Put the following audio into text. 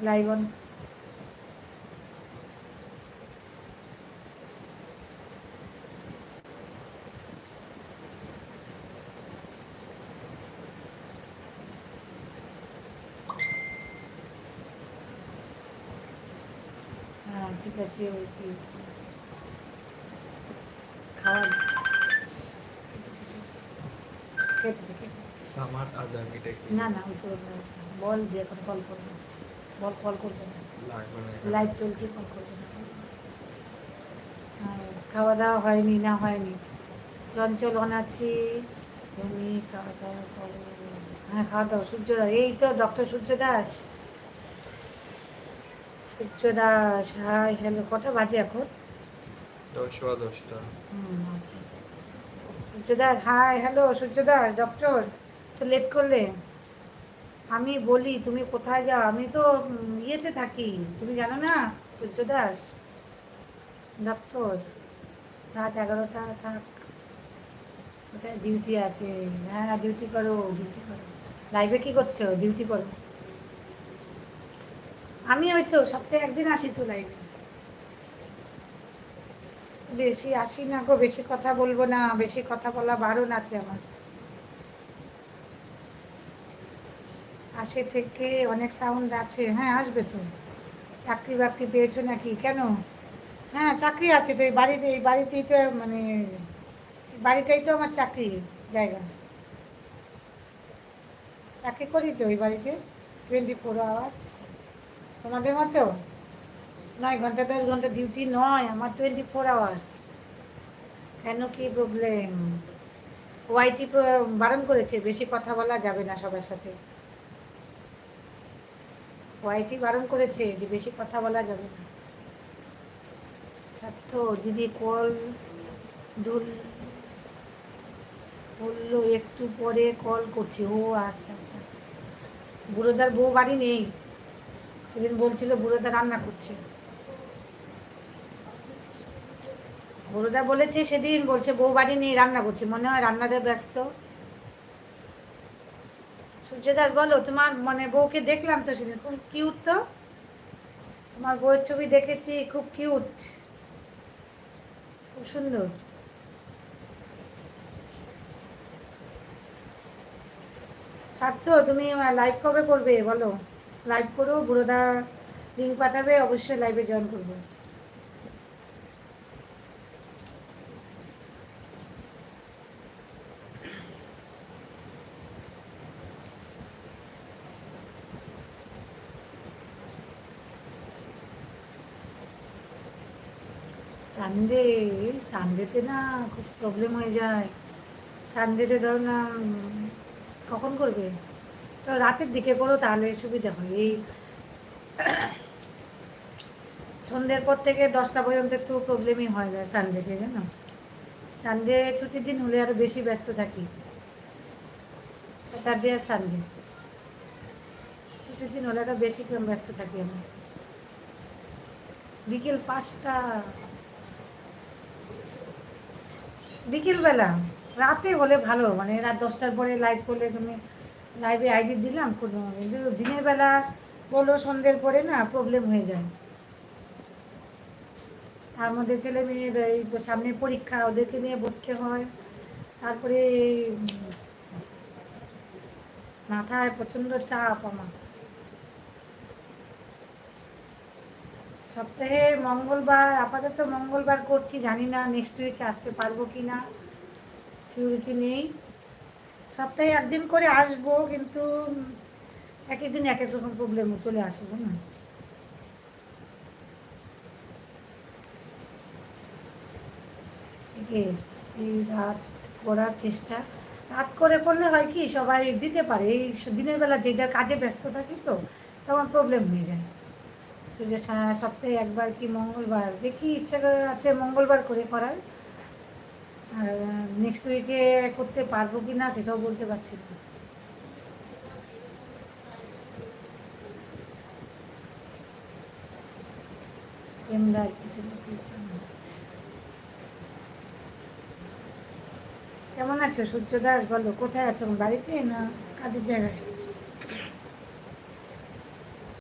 Live on হ্যাঁ ঠিক আছে ওই না না ওই করব। বল যে এখন কল করব। বল কল করব। না লাইভ চলছে কল করব। না হ্যাঁ, খাওয়া দাওয়া হয়নি না হয়নি। চঞ্চল অনাছি। তুমি খাওয়া দাওয়া করো। হ্যাঁ খাওয়া দাওয়া সূর্য দাস এই তো doctor Surya Das Surya Das hi hello কটা বাজে এখন? দশ দশটা। হুম আচ্ছা। Surya Das hi hello Surya Das doctor তো লেট করলে? আমি বলি, তুমি কোথায় যাও? আমি তো ইয়েতে থাকি। তুমি জানো না সূর্য দাস ডক্টর রাত এগারোটা, থাক। কোথায় ডিউটি আছে। হ্যাঁ ডিউটি করো ডিউটি করো। লাইভে কী করছ? ডিউটি করো। আমি ওই তো, সপ্তাহে একদিন আসি তো লাইভে বেশি আসি না গো, বেশি কথা বলব না। বেশি কথা বলা বারণ আছে আমার। আশে থেকে অনেক সাউন্ড আছে। হ্যাঁ আসবে তো। চাকরি বাকরি পেয়েছ নাকি? কেন? হ্যাঁ চাকরি আছে তো। এই বাড়িতে, এই বাড়িতেই তো মানে বাড়িটাই তো আমার চাকরি জায়গা। চাকরি করি তো ওই বাড়িতে। টোয়েন্টি ফোর আওয়ার্স তোমাদের মতো? নয় ঘণ্টা, দশ ঘণ্টা ডিউটি নয়। আমার টোয়েন্টি ফোর আওয়ার্স কেন কি প্রবলেম ওয়াইটি বারণ করেছে। বেশি কথা বলা যাবে না সবার সাথে। ওয়াইটি বারণ করেছে যে বেশি কথা বলা যাবে না। স্বার্থ দিদি, কল, দুল বলল, একটু পরে কল করছি। ও আচ্ছা আচ্ছা। বুড়োদার বউ বাড়ি নেই। সেদিন বলছিল, বুড়োদা রান্না করছে। বুড়োদা বলেছে সেদিন, বলছে, বউ বাড়ি নেই, রান্না করছে। মনে হয় রান্নাতে ব্যস্ত। সূর্যদাস, বলো, তোমার মানে বউকে দেখলাম তো সেদিন, খুব কিউট তো? তোমার বউয়ের ছবি দেখেছি, খুব কিউট খুব সুন্দর। সার্থ, তুমি লাইভ কবে করবে, বলো? লাইভ করো, বুড়োদা লিঙ্ক পাঠাবে, অবশ্যই লাইভে জয়েন করব। সানডে সানডেতে না খুব প্রবলেম হয়ে যায়। সানডেতে ধরো না কখন করবে? তো রাতের দিকে করো তাহলে সুবিধা হয়। এই সন্ধ্যের পর থেকে দশটা পর্যন্ত একটু প্রবলেমই হয় যায় সানডেতে জানো? সানডে ছুটির দিন হলে আরও বেশি ব্যস্ত থাকি। স্যাটারডে আর সানডে ছুটির দিন হলে আরও বেশি ব্যস্ত থাকি আমি। বিকেল পাঁচটা বিকেলবেলা, রাতে হলে ভালো মানে রাত দশটার পরে লাইভ করলে তুমি লাইভে আইডি দিলাম কোনো কিন্তু দিনের বেলা বলো সন্ধ্যের পরে না প্রবলেম হয়ে যায়। তার মধ্যে ছেলে মেয়েদের সামনে পরীক্ষা, ওদেরকে নিয়ে বসতে হয়। তারপরে মাথায় প্রচণ্ড চাপ আমার। সপ্তাহে মঙ্গলবার, আপাতত মঙ্গলবার করছি, জানি না নেক্সট উইকে আসতে পারব কি না সিউরিটি নেই। সপ্তাহে একদিন করে আসব, কিন্তু এক একদিন এক এক রকম প্রবলেম চলে আসে এই রাত করার চেষ্টা। রাত করে করলে হয় কি, সবাই দিতে পারে, এই দিনের বেলা যে যার কাজে ব্যস্ত থাকি তো, তখন প্রবলেম হয়ে যায়। তো যে সপ্তাহে একবার কি মঙ্গলবার? দেখি ইচ্ছা আছে মঙ্গলবার করে করার। নেক্সট উইকে করতে পারব কি না সেটাও বলতে পারছি না। কেমন আছো? সূর্য দাস বলো, কোথায় আছো? বাড়িতে না কাজের জায়গায়?